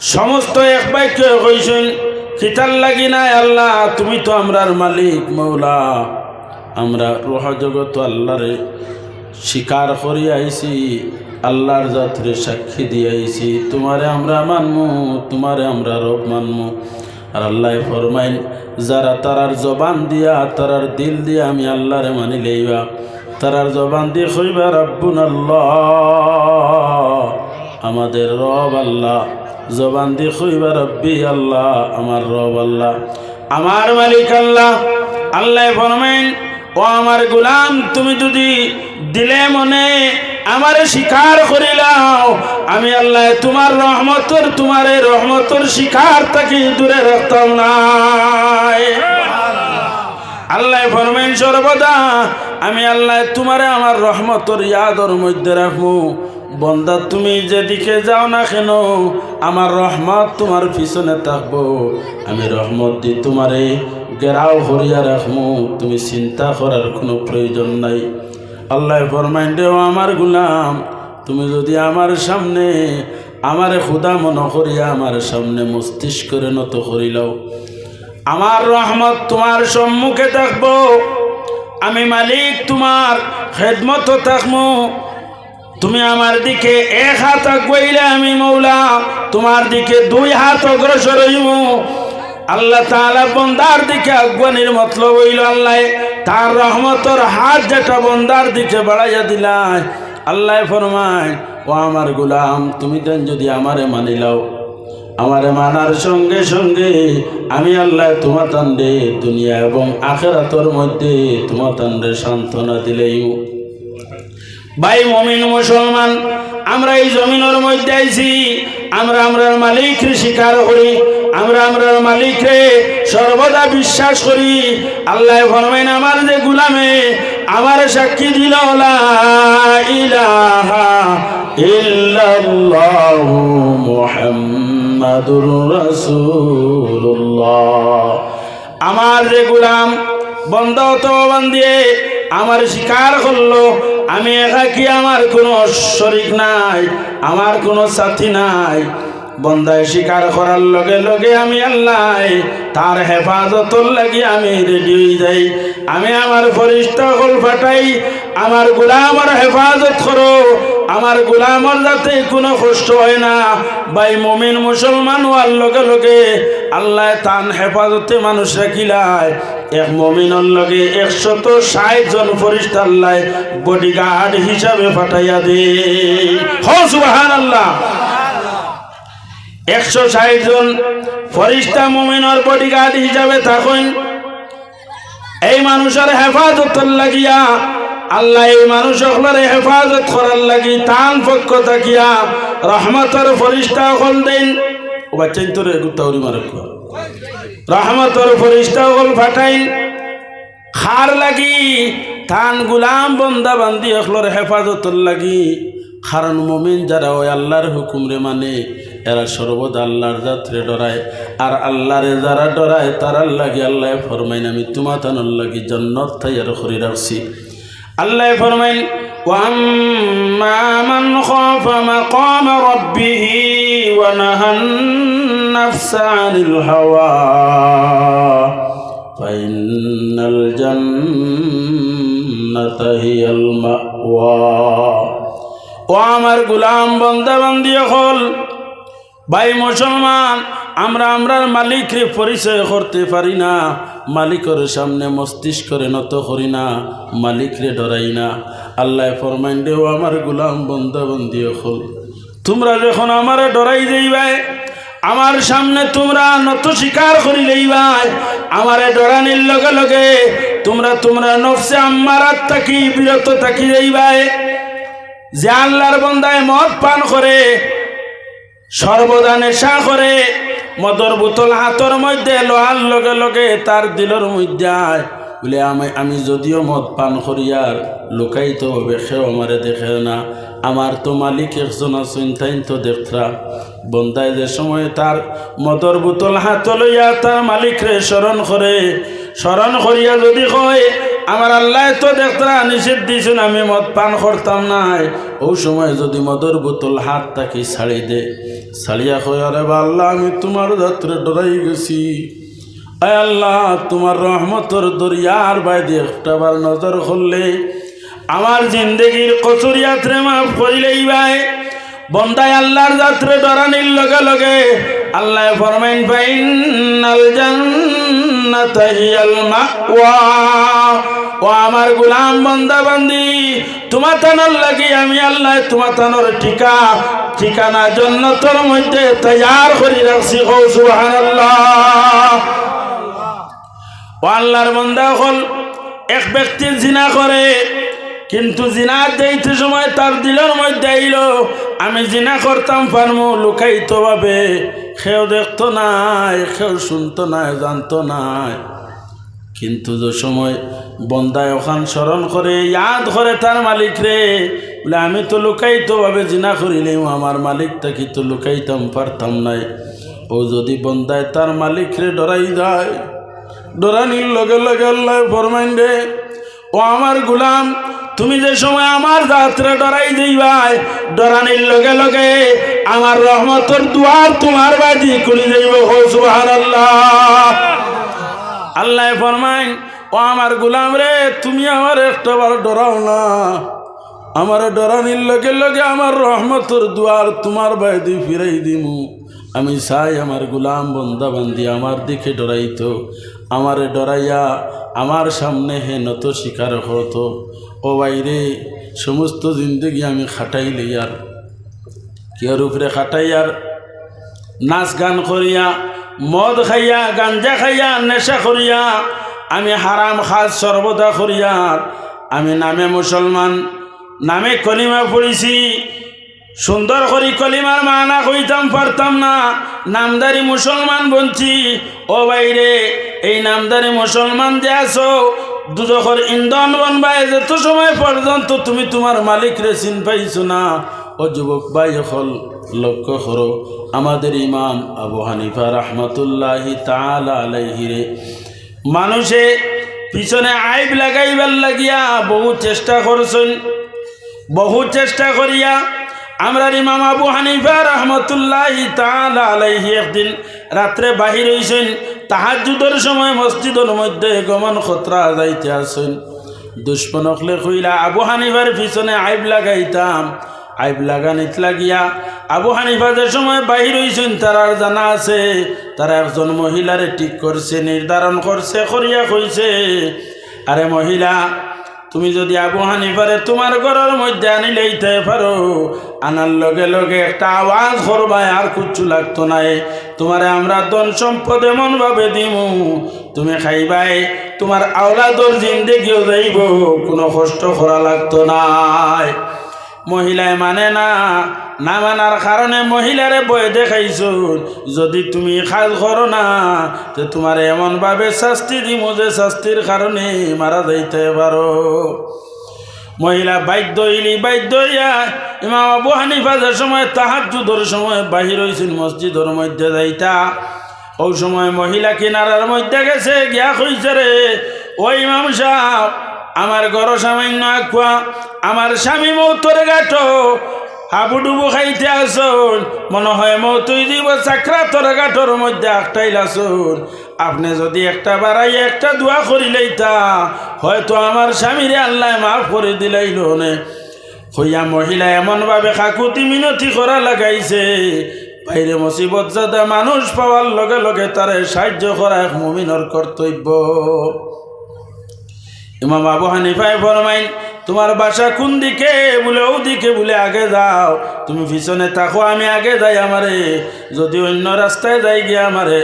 সমস্ত এক বাক্য কইছেন, খিতাল লাগি নাই আল্লাহ, তুমি তো আমরার মালিক, মৌলা। আমরা রোহ জগত আল্লাহরে স্বীকার করি আইছি, আল্লাহর জাতরে সাক্ষী দিয়ে আইছি। তোমারে আমরা মানমু, তোমারে আমরা রব মানমু। আর আল্লাহ ফরমাইন, যারা তারার জবান দিয়া, তারার দিল দিয়া আমি আল্লাহরে মানি লইবা। তারার জবান দিয়ে কইবা রব্বুন আল্লাহ আমাদের রব আল্লাহ। জবান দিয়ে কইবা, রব্বি আল্লাহ, আমার রব আল্লাহ, আমার মালিক আল্লাহ আল্লাহ ফরমাইন, ও আমার গোলাম, তুমি যদি দিলে মনে আমারে স্বীকার করিলাও, আমি আল্লাহ তোমার রহমতর তোমার রহমতর স্বীকার তাকে দূরে রাখতাম নাই আল্লাহ ফরমেন সর্বদা আমি আল্লাহ তোমারে আমার রহমতর ইয়াদর মধ্যে রাখব বন্দা, তুমি যেদিকে যাও না কেন, আমার রহমত তোমার পিছনে থাকব। আমি রহমত দি তোমারে গেরাও হরিয়া রাখব। তুমি চিন্তা করার কোনো প্রয়োজন নাই। আল্লাহ ফরমাইন, দেও আমার গুলাম, তুমি যদি আমার সামনে, আমারে খুদা মনে করিয়া আমার সামনে মস্তিষ্করে নত করিলাও আমার রহমত তোমার সম্মুখে থাকব। আমি মালিক তোমার খেদমত থাকব। তুমি আমার দিকে এক হাত আগুয়াইলে আমি মৌলা, তোমার দিকে দুই হাত অগ্রসর হইব আল্লাহ তাআলা বন্দার দিকে আগুয়ানির মতলব হইল আল্লাহ, তার রহমতর হাত যেটা বন্দার দিকে বাড়াইয়া দিলাই। আল্লাহ ফরমায়, ও আমার গুলাম, তুমি দেন যদি আমারে মানিলাও আমারে মানার সঙ্গে সঙ্গে আমি আল্লাহ তোমার তান্ডে দুনিয়া এবং আখেরাতর মধ্যে তোমার তান্ডে সান্ত্বনা দিলেই ভাই মমিন মুসলমান, আমরা এই জমিনের মধ্যে আইছি, আমরা আমরার মালিকরে স্বীকার করি, আমরা আমরার মালিকরে সর্বদা বিশ্বাস করি। আল্লাহ ফরমাইন, আমার যে গুলামে, আমার সাক্ষী দিল আমার যে গুলাম, বন্ধ তো বান্দিয়ে আমার স্বীকার করল। আমি একা কি আমার কোনো শরিক নাই, আমার কোনো সাথী নাই? বন্দায় স্বীকার করার লগে লগে আমি আল্লাহ তার হেফাজতর লাগি আমি রেডি হয়ে যাই। আমি আমার ফরিস্তা হল ফাটাই আমার গোলামর হেফাজত করো। আমার গোলামর যাতে কোনো কষ্ট হয় না বাই মমিন মুসলমান হওয়ার লগে লগে আল্লাহ তান হেফাজতে মানুষ রাখিলায়। এক মমিনের লগে একশত ষাট জন আল্লাহ বডিগার্ড হিসাবে পাঠাইয়া দে। হসুবাহান আল্লাহ একশো ষাট জন ফরিস্তা, মমিনের বডিগার্ড হিসাবে থাকুন। এই মানুষের হেফাজত লাগিয়া, আল্লাহ এই মানুষ হেফাজত করার লাগি তান পক্ষ থাকিয়া রহমতের ফরিস্তা হল দেন। ও বাচ্চাই তোর তাউরি মারক রহমতর ফরিস্তা হল ফাটাই। খার লাগি, থান গুলাম বন্দা বান্দি হকলর হেফাজতর লাগি। কারণ মমিন যারা ওই আল্লাহর হুকুমরে মানে এরা সর্বদা আল্লাহর যাত্রে ডরায়। আর আল্লাহরে যারা ডরায়, তারার লাগে আল্লাহ ফরমাইন, আমি তোমাতানোর লাগে জন্নত তাই আর করে রাখছি আল্লাহ ফরমাইন, ওয়াম্মা মান খাফা মাকাম রাব্বিহি ونهى النفس عن الهوى فإن الجنة هي المأوى ও আমার গুলাম বন্দা বান্দি হল ভাই মুসলমান আমরা আমরার মালিকরে পরিচয় করতে পারি না মালিকের সামনে মস্তিষ্করে নত করি না মালিকরে ডরাই না আল্লাহ ফরমাইন দেও আমার গুলাম বন্দা বন্দি হল তোমরা যখন আমারে ডরাই যাইবাই আমার সামনে তোমরা নত স্বীকার করি লইবাই আমারে ডরানির লগে লগে তোমরা তোমরা নফসে আমার থাকি বিরত থাকি যাইবাই যে আল্লাহর বন্দায় মদ পান করে সর্বদা নেশা করে, মদর বোতল হাতর মধ্যে লোহার লগে লগে তার দিলর মধ্যে বলে, আমি আমি যদিও মদ পান করি আর লুকাইতে হবে সেও আমারে দেখে না। আমার তো মালিক একজন আছেন তাই তো দেখরা বন্দায় যে সময় তার মদর বোতল হাত লইয়া তার মালিকরে স্মরণ করে স্মরণ করিয়া যদি কয় আমার আল্লাহ তো দেখতরা নিষেধ দিয়েছেন আমি মদ পান করতাম নাই। ও সময় যদি মদর বোতল হাত তাকে ছাড়ি দে। সালিয়া খয়ারে বা আল্লাহ আমি তোমার যাত্রে ডরাই গেছি। আল্লাহ, তোমার রহমতর দরিয়ার বাইরে একটাবার নজর করলে আমার জিন্দগির কচুর যাত্রে মাফ করিলেই ভাই। বন্দায় আল্লাহর যাত্রে ডরানির লগে লগে আল্লাহ ফরমাইন, ফাইনাল হিয়াল মাওয়া। ও আমার গোলাম বন্দা বান্দি, তোমার তানোর লাগি আমি আল্লাহ তোমার তানোর ঠিকা, ঠিকানা জন্নতর মধ্যে তৈয়ার করি রাখছি হো সুবহানাল্লাহ। আল্লাহর বন্দা হল, এক ব্যক্তি জিনা করে, কিন্তু জিনা দেইতে সময় তার দিলের মধ্যে আইল, আমি জিনা করতাম পারমু, লুকাইতো ভাবে সেও দেখতো নাই সেও শুনতো নাই, জানতো নাই। কিন্তু যে সময় বন্দায় ওখান স্মরণ করে, ইয়াদ করে তার মালিক রে, বলে, আমি তো লুকাইতো ভাবে জিনা করিলেও আমার মালিক তাকে তো লুকাইতাম, পারতাম নাই। ও যদি বন্দায় তার মালিক রে ডরাই যায় ডরানির লগে লগে আল্লাহ ফরমাইন রে, ও আমার গুলাম, তুমি যে সময় আমার যাত্রা ডরাই দিবাই ডরানির লগে লগে আমার রহমতর দুয়ার তোমার বাজি খুলি যাইব হো সুবহানাল্লাহ। আল্লাহ ফরমাইন, ও আমার গুলাম রে, তুমি আমার একটা বার ডরাও না। আমার ডরানির লগে লগে আমার রহমতর দুয়ার তোমার বাইদি ফিরাই দিমু। আমি চাই আমার গুলাম বন্দা বান্দি আমার দিকে ডরাইতো। আমারে ডরাইয়া আমার সামনে হে নত শিকার হতো। ও বাইরে, সমস্ত জিন্দগি আমি খাটাইলে আর। কিয়ার উপরে খাটাইয়ার নাচ গান করিয়া, মদ খাইয়া, গাঞ্জা খাইয়া, নেশা করিয়া, আমি হারাম খাজ সর্বদা করিয়া, আমি নামে মুসলমান, নামে কলিমা পড়িছি সুন্দর করি কলিমার মানা কইতাম, পারতাম না। নামদারি মুসলমান বলছি ও বাইরে, এই নামদারি মুসলমান যে আছো দুদখর ইন্ধন বনবাই যত সময় পর্যন্ত তুমি তোমার মালিক রে চিন পাইছো না। ও যুবক ভাই হল লক্ষ্য করো, আমাদের ইমাম আবু হানিফা রহমতুল্লাহি তালা আলাইহিরে মানুষে পিছনে আইব লাগাইবার লাগিয়া বহু চেষ্টা করছেন, বহু চেষ্টা করিয়া আমরা ইমাম আবু হানিফা রহমতুল্লাহ তাআলা আলাইহি একদিন রাত্রে বাহির হইছেন তাহাজুদের সময় মসজিদের মধ্যে গমন খতরা যাইতে আসেন। দুশ্মনকলে কইলা, আবু হানিফার পিছনে আইব লাগাইতাম। আইব লাগানিত লাগিয়া, আবু হানিফা যে সময় বাহির হইছেন তারার জানা আছে। তারা একজন মহিলারে ঠিক করছে, নির্ধারণ করছে, করিয়া কইছে, আরে মহিলা তুমি যদি আবু হানিফারে তোমার ঘরের মধ্যে আনি লইতে পারো। আনার লগে লগে একটা আওয়াজ করবাই আর কুচ্ছু লাগতো নাই তোমারে আমরা ধন সম্পদ এমন ভাবে দিমু। তুমি খাইবাই তোমার আওলাদর জিন্দেগিও যাইব কোনো কষ্ট করা লাগতো নাই মহিলায় মানে না না মানার কারণে মহিলারে বয়ে দেখাইছ যদি তুমি কাজ করো না, তো তোমার এমনভাবে শাস্তি দিব যে শাস্তির কারণে মারা যাইতে পারো। মহিলা বাদ্য ইলি বাদ্য ইয়া ইমাম আবু হানিফা যে সময় তাহাজুদর সময় বাহির হয়েছিল মসজিদের মধ্যে যাইতা ওই সময় মহিলা কিনারার মধ্যে গেছে, গিয়া কইছে রে ওই ইমাম সাহেব, আমার ঘর সামান্য আকুয়া, আমার স্বামী মৌতরে গাঠো হাবুডুবু খাইতে আসুন। মনে হয় মৌতুই দিব, চাকরা তরে গাঠর মধ্যে একটাইল আসুন। আপনি যদি একটা বাড়াই একটা দোয়া করিলেই তা হয়তো আমার স্বামীরে আল্লাহ মাফ করে দিলাইল নে। হইয়া মহিলা এমনভাবে কাকুতি মিনতি করা লাগাইছে। বাইরে মুসিবত যাদা মানুষ পাওয়ার লগে লগে তারে সাহায্য করা এক মুমিনর কর্তব্য। ইমাম আবু হানিফাই ফরমাইন তোমার বাসা কোন দিকে বলে দিকে বলে আগে যাও। তুমি পিছনে থাকো, আমি আগে যাই আমারে। যদি অন্য রাস্তায় যাই গিয়া আমারে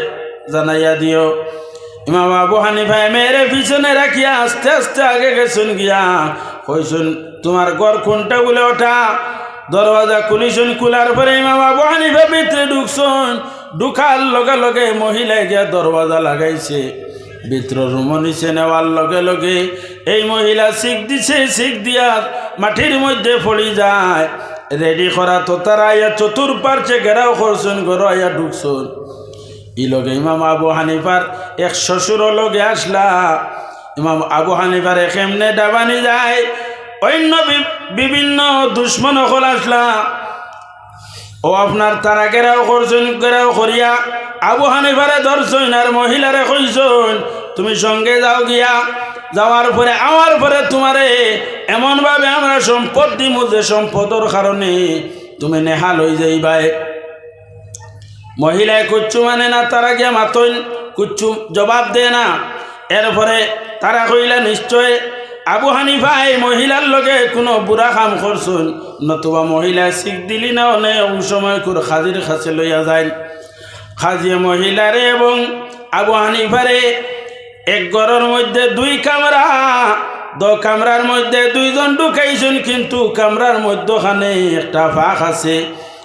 জানাইয়া দিও। ইমাম আবু হানিফাই মেরে পিছনে রাখিয়া আস্তে আস্তে আগে গেছুন গিয়া। কইসুন তোমার ঘর কোনটা বলে ওঠা? দরওয়াজা খুলিছুন, খোলার পরে ইমাম আবু হানিফা ভিতরে ঢুকছুন। ঢুকার লগে লগে মহিলা গিয়া দরওয়াজা লাগাইছে। ভিতর রুম নিচে নেওয়ার লগে লগে এই মহিলা শিখ দিছে, শিখ দিয়া মাটির মধ্যে পড়ি যায়। রেডি করা তো তারা আয়া চতুর্পার্শ্বে ঘেরাও করছেন ঘর আয়া ঢুকছুন। ই লগে ইমাম আবু হানিফার এক শ্বশুর লগে আসলা। ইমাম আবু হানিফার এক এমনে ডাবানি যায়? অন্য বিভিন্ন দুশ্মন হল আসলা। ও আপনার তারা কেরাও করছেন কেরাও করিয়া আবু হানিফারে ধরছইন আর মহিলারে কইছইন তুমি সঙ্গে যাও গিয়া, যাওয়ার পরে আমার পরে তোমারে এমনভাবে আমরা সম্পদ দিমু যে সম্পদর কারণে তুমি নেহাল হয়ে যাইবাই। মহিলায় কুচ্ছু মানে না, তারা গিয়া মাতইন কুচ্ছু জবাব দেয় না। এরপরে তারা কইলা, নিশ্চয় আবু হানিফা, এই মহিলার লগে কোনো বুড়া কাম করছুন, নতুবা মহিলা শিখ দিলি না অনেক সময় করে খাজির কাছে লইয়া যায় খাজিয়ে মহিলারে এবং আবু হানিফারে এক ঘরের মধ্যে দুই কামরা, দ কামরার মধ্যে দুইজন ঢুকাইছেন, কিন্তু কামরার মধ্যখানে একটা ফাঁক আছে।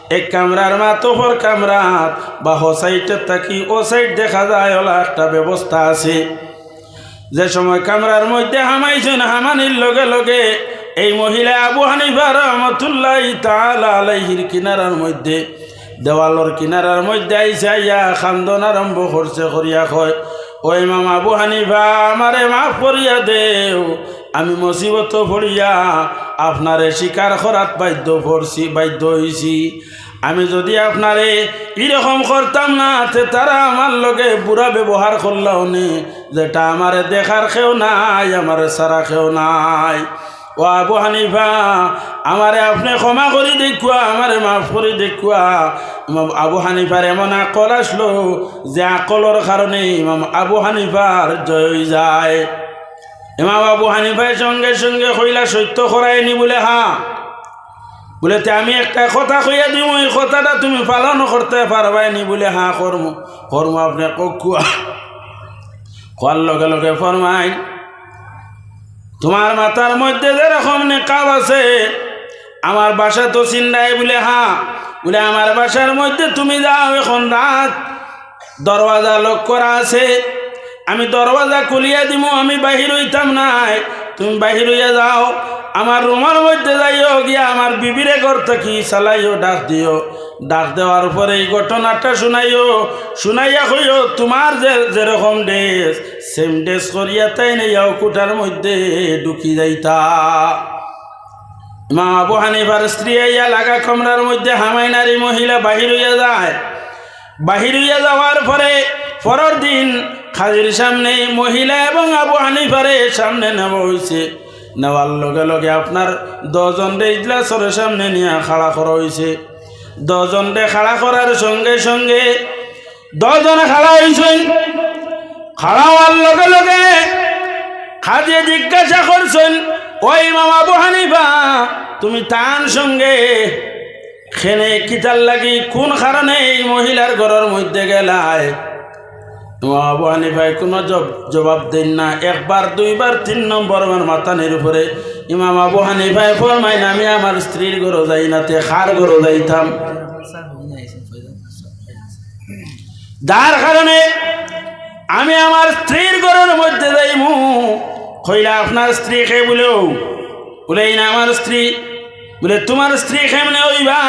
এক কামরার মা মাতফর কামরাত বা হ সাইডের থাকি ও সাইড দেখা যায়, ওলা একটা ব্যবস্থা আছে। যে সময় কামরার মধ্যে হামাইছেন, হামানির লগে লগে এই মহিলা আবু হানিফা রহমতুল্লাহ তাআলা আলাইহির কিনারার মধ্যে, দেওয়ালর কিনারার মধ্যে আইসা আইয়া খান্দন আরম্ভ করছে, করিয়া কয় ওই মামা আবু হানিফা আমারে মাফ করিয়া দেও। আমি মুসিবত পড়িয়া আপনারে শিকার করাত বাধ্য পড়ছি বাধ্য হইছি। আমি যদি আপনারে এরকম করতাম না তে তারা আমার লগে বুড়া ব্যবহার করলাও নি, যেটা আমারে দেখার খেও নাই, আমারে সারা খেও নাই। ও আবু হানিফা, আমারে আপনি ক্ষমা করে দেখুয়া, আমারে মাফ করে দেখুয়া। ইমাম আবু হানিফার এমন আকল আসলো যে আকলর কারণে ইমাম আবু হানিফার জয় যায়। ইমাম আবু হানিফার সঙ্গে সঙ্গে কইলা, সত্য করায়নি বলে, হা। বলে আমি একটা কথা কইয়া দিব এই কথাটা তুমি পালন করতে পারবাইনি বলে, হা, কর্ম কর্ম আপনি কুয়া। কোয়ার লগে লগে ফরমাই তোমার মাথার মধ্যে যেরকম নেকাব আছে, আমার বাসা তো চিন্তায় বলে, হা, বলে আমার বাসার মধ্যে তুমি যাও, এখন রাত দরওয়াজা লক করা আছে। আমি দরওয়াজা খুলিয়া দিব আমি বাহির হইতাম নাই। তুমি বাহির হইয়া যাও, আমার রুমার মধ্যে যাইও, গিয়া আমার বিবিরে ঘর থাকি চালাইও, ডাক দিও। ডাক দেওয়ার পরে এই ঘটনাটা শুনাইও, শুনাইয়া কইও, তোমার যে, যেরকম ড্রেস সেম ড্রেস করিয়া তাই নেইয়াও কুটার মধ্যে ঢুকি যাইতা? মা আবু স্ত্রী আইয়া লাগা কমরার মধ্যে হামাই নারী মহিলা বাহির হইয়া যায়। বাহির হইয়া যাওয়ার পরে পরের দিন খাজির সামনে মহিলা এবং আবু হানিফারে সামনে নেওয়া হয়েছে নেওয়ার লগে লগে আপনার দশজন রে ইজলাসরের সামনে নিয়ে খাড়া করা হয়েছে দশজন রে খাড়া করার সঙ্গে সঙ্গে দজন খাড়া হয়েছেন খাড়া হওয়ার লগে লগে খাজে জিজ্ঞাসা করছেন, ওই মামা আবু হানিফা, তুমি তার সঙ্গে খেনে কিতার লাগি কোন কারণে এই মহিলার ঘরের মধ্যে গেলায়? আবু হানিফায় কোনো জবাব দেন না। একবার, দুইবার, তিন নম্বর আমার মাতানের উপরে। ইমাম আবু হানিফায় ফরমাই না, আমি আমার স্ত্রীর ঘরও যাই না, তে খার ঘরও যাইতাম। যার কারণে আমি আমার স্ত্রীর ঘরের মধ্যে যাইমু। কইলা, আপনার স্ত্রী খেয়ে বলেও? বলে, এই না, আমার স্ত্রী। বলে, তোমার স্ত্রী কেমনে হইবা?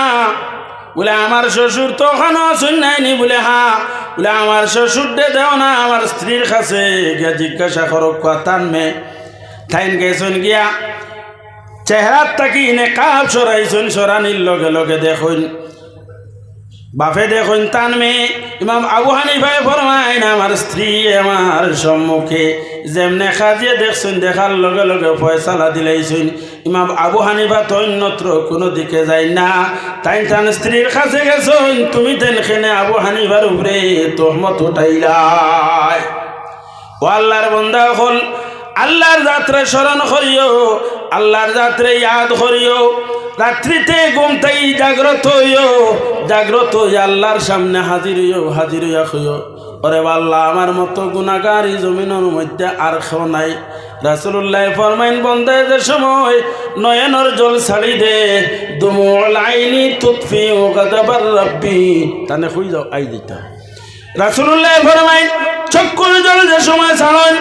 বলে, আমার শ্বশুর তো ওখানে আসুন নাইনি বলে, হা। বলে, আমার শ্বশুর দে দেও না, আমার স্ত্রীর কাছে গিয়া জিজ্ঞাসা করো কথান মে থাইন গেছুন গিয়া চেহারার তাকি নে কাপ সরাইছুন সরানির লগে লগে দেখুন। বাপে দেখুন তান মেয়ে, ইমাম আবু হানিফাই ফরমাইন আমার স্ত্রী আমার সম্মুখে। যেমনে খাজিয়ে দেখছুন, দেখার লগে লগে ফয়সালা দিলাইছুন। ইমাম আবু হানিফা তো অন্যত্র কোনো দিকে যায় না। তাই তান স্ত্রীর কাছে গেছুন, তুমি তেন খেনে আবু হানিফার উপরে তোহমত উঠাইলাই। ও আল্লাহর বন্দা হল, আল্লাহর যাত্রা স্মরণ করিও, আল্লাহর যাত্রা ইয়াদ করিও। রাত্রিতে ঘুমতাই জাগ্রত হইও, জাগ্রত আল্লাহর সামনে হাজির হইও, হাজির হইয়া হইও ওরে আল্লাহ আমার মতো গুণাগার জমিনের মধ্যে আর কেউ নাই। রাসুল্লাহ ফরমাইন বন্দায় যে সময় নয়নর জল ছাড়ি দে, দুমল আইনি তুৎফি ও গাদাবার রাব্বি। তানে খুই যাও, আই দিতা। রাসুল্লাহ ফরমাইন চক্ষুর জল যে সময় ছাড়ন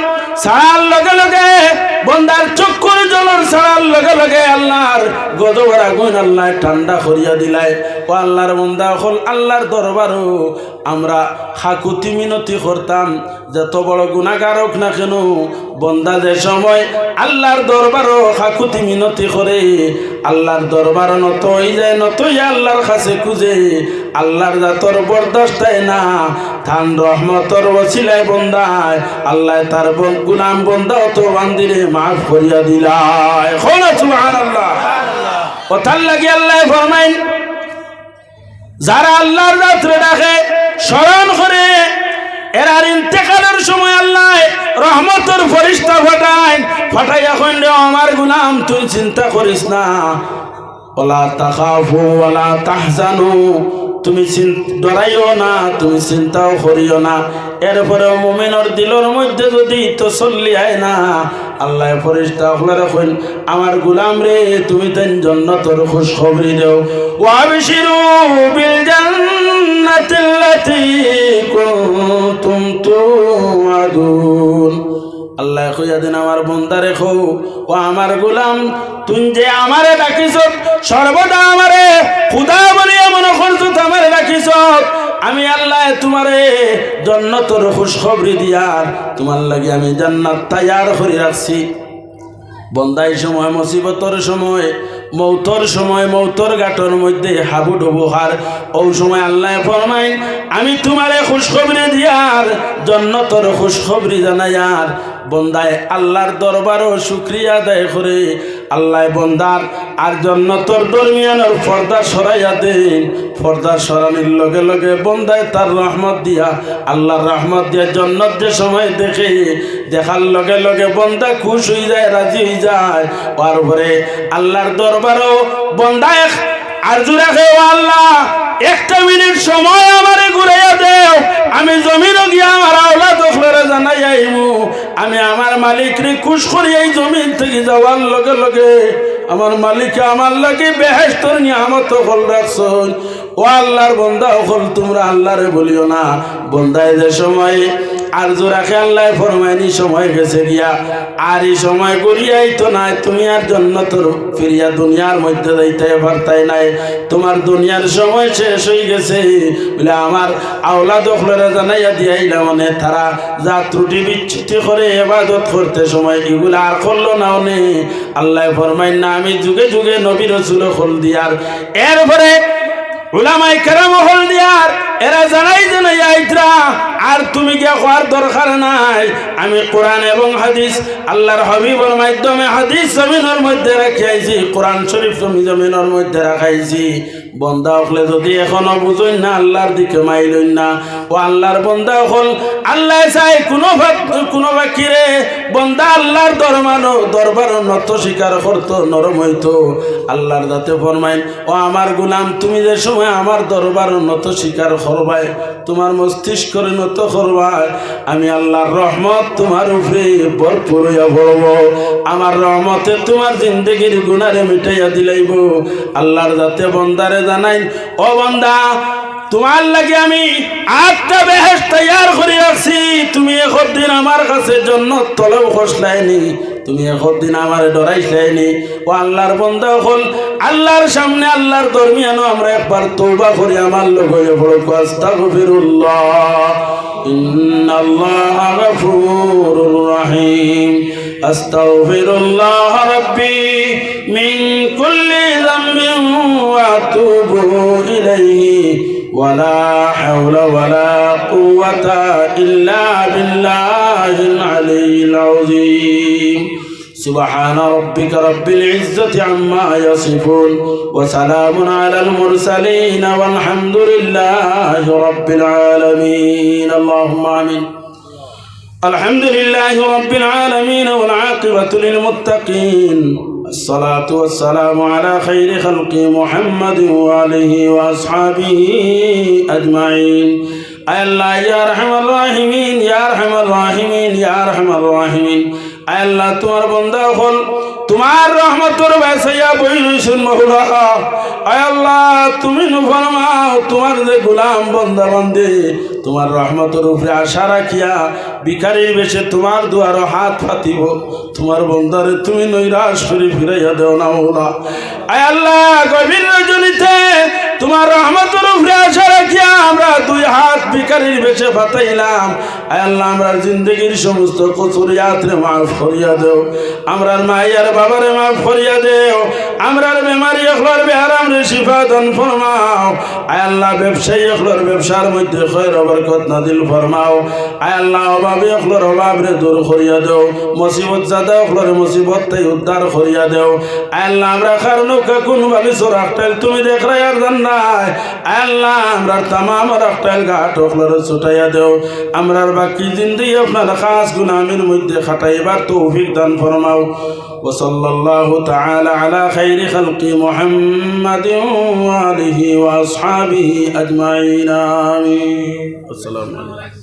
ছাড়ার লগে লগে, বন্দার চক্ষুর জলর ছাড়ার লগে লগে আল্লাহর গদবার আগুন আল্লাহ ঠান্ডা করিয়া দিলাই ও ও আল্লাহর বন্দা হল আল্লাহর দরবারও আমরা হাকুতি মিনতি করতাম। যত বড় গুণাগার হোক না কেন, বন্দা যে সময় আল্লাহর দরবারও হাকুতি মিনতি করে, আল্লাহর দরবার নত হয়ে যায় নতই আল্লাহর কাছে খুঁজে আল্লাহর জাতর বরদাস্তায় না। থান রহমতর বছিলায় বন্দায়। আল্লাহ তার গুলাম বন্দা তো বান্দিরে মাফ করিয়া দিলায়। হল সুবহানাল্লাহ। কথার লাগি আল্লাহ ফরমাইন, যারা আল্লাহর রাত্রে ডাকে, স্মরণ করে, এরার ইন্তেকালের সময় আল্লাহ রহমতের ফরিস্তা ফাটাই ফাটাই এখন আমার গুলাম তুই চিন্তা করিস না। ওলা তাকাফু ওলা তাহজানু। তুমি ডরাইও না, তুমি চিন্তাও করিও না। এরপরে মোমেনের দিলর মধ্যে যদি তো চল্লি আয় না, আল্লাহ ফরিস্তা হলে রাখুন, আমার গুলাম রে, তুমি তেন জন্য তোর খুশ খবরি দেও। ওয়াবিশিরু বিল জান্নাতিল্লাতি কুনতুম তুআদুন। আল্লাহ কইয়া দিন, আমার বন্দা রেখো, ও আমার গোলাম তুই যে আমারে ডাকিস সর্বদা আমারে খুদা বলিয়া মনে করছ আমারে ডাকিস আমি আল্লাহ তোমারে জন্নতর খুশখবরি দিয়ার তোমার লাগি আমি জান্নাত তায়ার করে রাখছি। বন্দাই সময় মুসিবতর সময়, মৌতর সময়, মৌতর গাটর মধ্যে হাবু ডুবু হার। ও সময় আল্লাহ ফরমাইন, আমি তোমারে খুশখবরি দিয়ার জন্নতর খুশখবরি জানাইয়ার বন্দায় আল্লাহর দরবারও শুক্রিয়া আদায় করে। আল্লাহ বন্দার, আর জন্নতর দরমিয়ানোর পর্দা সরাইয়া দেন। পর্দা সরানির লগে লগে বন্দায় তার রহমত দিয়া, আল্লাহর রহমত দিয়া জন্নত যে সময় দেখে, দেখার লগে লগে বন্দা খুশ হয়ে যায়, রাজি হয়ে যায়। তারপরে আল্লাহর দরবারও বন্দায় আরজু রাখে ও আল্লাহ, একটা সময় আমারে ঘুরাইয়া দেও। আমি জমিনও গিয়া আমার আওলা দখলরে জানাই আইমু আমি আমার মালিকরে খুশ করি এই জমিন থেকে যাওয়ার লগে লগে। আমার মালিক আমার লাগে বেহেস্তর নিয়ামত হল রাখছন। ও আল্লাহর বন্দা হল তোমরা আল্লাহরে বলিও না। বন্দায় যে সময় আর জোরাখে আল্লাহ ফরমাইনি, সময় গেছে গিয়া। আর এই সময় করিয়াই তো নাই, তুমি আর জন্য তোর ফিরিয়া দুনিয়ার মধ্যে যাইতে পারতাই নাই। তোমার দুনিয়ার সময় শেষ হয়ে গেছে। বলে আমার আওলা দখলরা জানাইয়া দিয়াইলা মানে তারা যা ত্রুটি বিচ্ছুতি করে এবাদত করতে সময় এগুলো আর করল না অনে আল্লাহ ফরমাইন না, আমি যুগে যুগে নবী রসুল হল দিয়ার। এরপরে উলামাই কেরাম হল দিয়ার, এরা জানাই জানাই আইতরা আর তুমি গিয়া হওয়ার দরকার নাই। আমি কোরআন এবং হাদিস, আল্লাহর হাবিবর মাধ্যমে হাদিস জমিনের মধ্যে রাখিয়াইছি, কোরআন শরীফ জমিনের মধ্যে রাখাইছি। বন্দা হলে যদি এখনও বুঝই না, আল্লাহর দিকে মাইলই না। ও আল্লাহর বন্দা হল আল্লাহ চাই কোনো কোনো বাকিরে বন্দা আল্লাহর দরমানো দরবার নত স্বীকার করতো, নরম হইতো। আল্লাহর দাতে ফরমাইন, ও আমার গুলাম, তুমি যে সময় আমার দরবার নত স্বীকার করবাই, তোমার মস্তিষ্কর নত করবাই, আমি আল্লাহর রহমত তোমার উপরে ভরপুর হইয়া আমার রহমতে তোমার জিন্দগির গুণারে মিটাইয়া দিলাইব। আল্লাহর দাতে বন্দারে জানাই ও বন্দা, তোমার লাগে আমি আটটা বেহেস তৈয়ার করে তুমি দিন আমার কাছে জন্য খসলাইনি তুমি দিন আমার ও আল্লাহর বন্ধা হল, আল্লাহর সামনে, আল্লাহর দরমিয়ানো আমরা একবার তৌবা করি। আমার লোক হয়ে বড় আস্তাগফিরুল্লাহ। ইন্নাল্লাহ গফুরুর রহিম। আস্তাগফিরুল্লাহ। ولا حول ولا قوة إلا بالله العلي العظيم سبحان ربك رب العزة عما يصفون وسلام على المرسلين والحمد لله رب العالمين اللهم آمين الحمد لله رب العالمين والعاقبة للمتقين الصلاة والسلام على خير خلق محمد وعليه وأصحابه أجمعين. الله يا رحم الراحمين يا رحم الراحمين يا رحم الراحمين. الله تمر بندخل তোমার রহমতর বেসাইয়া বই রইছেন মহুলা আয় আল্লাহ, তুমি নুফরমাও তোমার যে গোলাম বন্দা বন্দে, তোমার রহমতের উপরে আশা রাখিয়া বিকারের বেশে তোমার দুয়ার হাত ফাতিব তোমার বন্দারে তুমি নৈরাশ করে ফিরাইয়া দেও না মহুলা আয় আল্লাহ, গভীর রজনীতে তোমার রহমতের উপরে আশা রাখিয়া আমরা দুই হাত ভিকারির বেশে ফাতাইলাম আয় আল্লাহ আমরার জিন্দগির সমস্ত কচুরিয়াতরে মাফ করিয়া দেও। আমরার মাইয়ার বাবারে মাফ করিয়া দেও। আমরার বেমারি, এখলার বেহারাম রে শিফা দান ফরমাও। আয় আল্লাহ ব্যবসায়ী, এখলার ব্যবসার মধ্যে খৈর বরকত নাদিল ফরমাও। আয় আল্লাহ অভাবে এখলার অভাব রে দূর করিয়া দেও। মুসিবত জাদা এখলার মুসিবত তাই উদ্ধার করিয়া দেও। আয় আল্লাহ আমরা কারণ কোন ভাবে সোরাকটাইল তুমি দেখ রায়ার জান্নাই আয় আল্লাহ আমরা তামাম রাকটাইল ঘাট এখলার ছুটাইয়া দেও। আমরার বাকি জিন্দগি আপনার খাস গুনামের মধ্যে খাটাইবার তৌফিক দান ফরমাও। وصلى الله تعالى على خير خلق محمد وآله وأصحابه أجمعين. آمين. السلام عليكم.